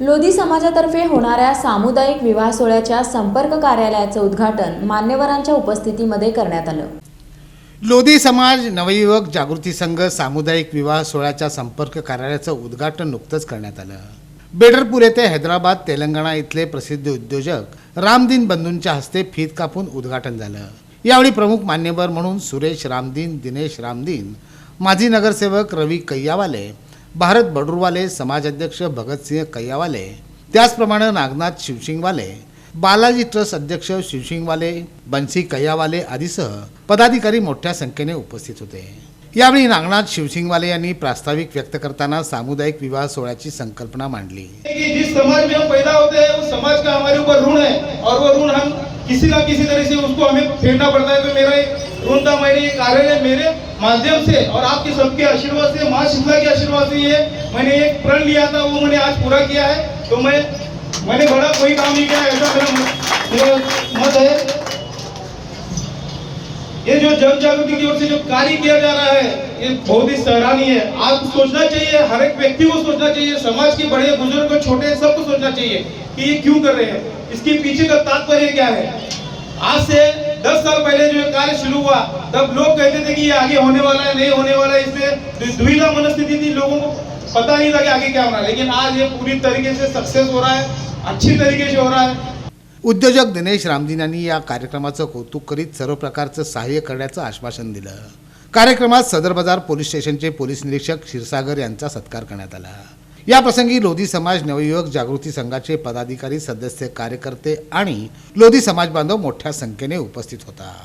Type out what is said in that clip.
लोधी समाजातर्फे होणाऱ्या सामुदायिक विवाह सोहळ्याच्या संपर्क कार्यालयाचं उद्घाटन मान्यवरांच्या उपस्थितीमध्ये करण्यात आलं. लोधी समाज नवयुवक जागृती संघ सामुदायिक विवाह सोहळ्याच्या संपर्क कार्यालयाचं उद्घाटन नुकतंच करण्यात आलं. बेडरपूर येथे हैदराबाद तेलंगणा इथले प्रसिद्ध उद्योजक रामदीन बंधूंच्या हस्ते फीत कापून उद्घाटन झालं. यावेळी प्रमुख मान्यवर म्हणून सुरेश रामदीन दिनेश रामदीन माजी नगरसेवक रवी कैयावाले भारत बडूरवाले समाजाध्यक्ष भगतसिंह कैयावाले त्याचप्रमाणे नागनाथ शिवसिंगवाले बालाजी ट्रस्ट अध्यक्ष शिवसिंगवाले बन्सी कैयावाले आदीसह पदाधिकारी मोठ्या संख्येने उपस्थित होते. यावेळी नागनाथ शिवसिंगवाले यांनी प्रास्ताविक व्यक्त करताना सामुदायिक विवाह सोहळ्याची संकल्पना मांडली. जिस समाज में पैदा होते हैं उस समाज का हमारे ऊपर ऋण है और वो ऋण हम किसी ना किसी तरह से उसको हमें फेरना पड़ता है। तो मेरा ऋण का मैंने ये मेरे माध्यम से और आपके सबके आशीर्वाद से, माँ शीतला के आशीर्वाद से ये मैंने एक प्रण लिया था, वो मैंने आज पूरा किया है। तो मैं, मैंने बड़ा कोई काम नहीं किया, ऐसा मेरा मत- है। ये जो जन जागृति की ओर से जो कार्य किया जा रहा है, ये बहुत ही सराहनीय है। आप सोचना चाहिए, हर एक व्यक्ति को सोचना चाहिए, समाज के बड़े, बुज़ुर्ग, छोटे, सबको सोचना चाहिए कि ये क्यों कर रहे हैं। इसके पीछे का तात्पर्य क्या है? आज से साल पहले जो कार्य शुरू हुआ तब लोग कहते थे कि ये आगे होने वाला है नहीं होने वाला है इससे दुविधा मनस्थिति थी लोगों को पता नहीं था कि आगे क्या होना लेकिन आज ये पूरी तरीके से सक्सेस हो रहा है अच्छी तरीके से हो रहा है। उद्योजक दिनेश रामजीनांनी या कार्यक्रमाचं कौतुक करीत सर्व प्रकारचं सहाय्य करण्याचं आश्वासन दिलं. कार्यक्रमात सदर बाजार पोलीस स्टेशनचे पोलीस निरीक्षक क्षीरसागर यांचा सत्कार करण्यात आला. याप्रसंगी लोधी समाज नवयुवक जागृती संघाचे पदाधिकारी सदस्य कार्यकर्ते आणि लोधी समाज बांधव मोठ्या संख्येने उपस्थित होता.